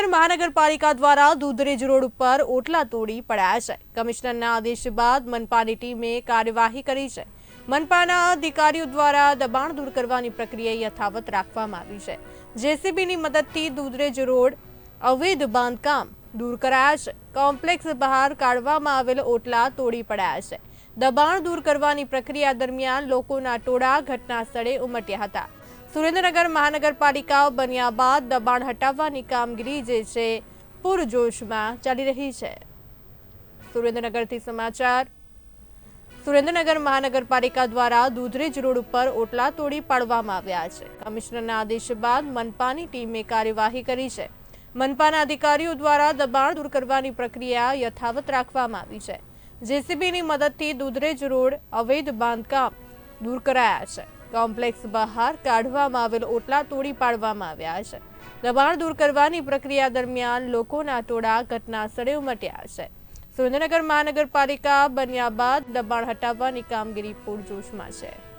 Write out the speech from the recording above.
સુરેન્દ્રનગર મહાનગરપાલિકા દ્વારા દૂધરેજ રોડ ઉપર ઓટલા તોડી પડ્યા છે. કમિશનરના આદેશ બાદ મનપાની ટીમે કાર્યવાહી કરી છે. મનપાના અધિકારીઓ દ્વારા દબાણ દૂર કરવાની પ્રક્રિયા યથાવત રાખવામાં આવી છે. જેસીબીની મદદથી દૂધરેજ રોડ અવૈધ બાંધકામ દૂર કરાયા છે. કોમ્પ્લેક્સ બહાર કાઢવામાં આવેલ ઓટલા તોડી પડ્યા છે. દબાણ દૂર કરવાની પ્રક્રિયા દરમિયાન લોકોના ટોળા ઘટના સ્થળે ઉમટ્યા હતા. સુરેન્દ્રનગર મહાનગરપાલિકા બન્યા બાદ દબાણ હટાવવાની કામગીરી જે છે, પૂરજોશમાં ચાલી રહી છે. સુરેન્દ્રનગરથી સમાચાર, સુરેન્દ્રનગર મહાનગરપાલિકા દ્વારા દૂધરેજ રોડ ઉપર ઓટલા તોડી પાડવામાં આવ્યા છે. કમિશનરના આદેશ બાદ મનપાની ટીમે કાર્યવાહી કરી છે. મનપાના અધિકારીઓ દ્વારા દબાણ દૂર કરવાની પ્રક્રિયા યથાવત રાખવામાં આવી છે. જેસીબીની મદદથી દૂધરેજ રોડ અવૈધ બાંધકામ દૂર કરાયા છે. કોમ્પ્લેક્સ બહાર કાઢવામાં આવેલ ઓટલા તોડી પાડવામાં આવ્યા છે. દબાણ દૂર કરવાની પ્રક્રિયા દરમિયાન લોકોના ટોળા ઘટના સ્થળે ઉમટ્યા છે. સુરેન્દ્રનગર મહાનગરપાલિકા બન્યા બાદ દબાણ હટાવવાની કામગીરી પૂરજોશમાં છે.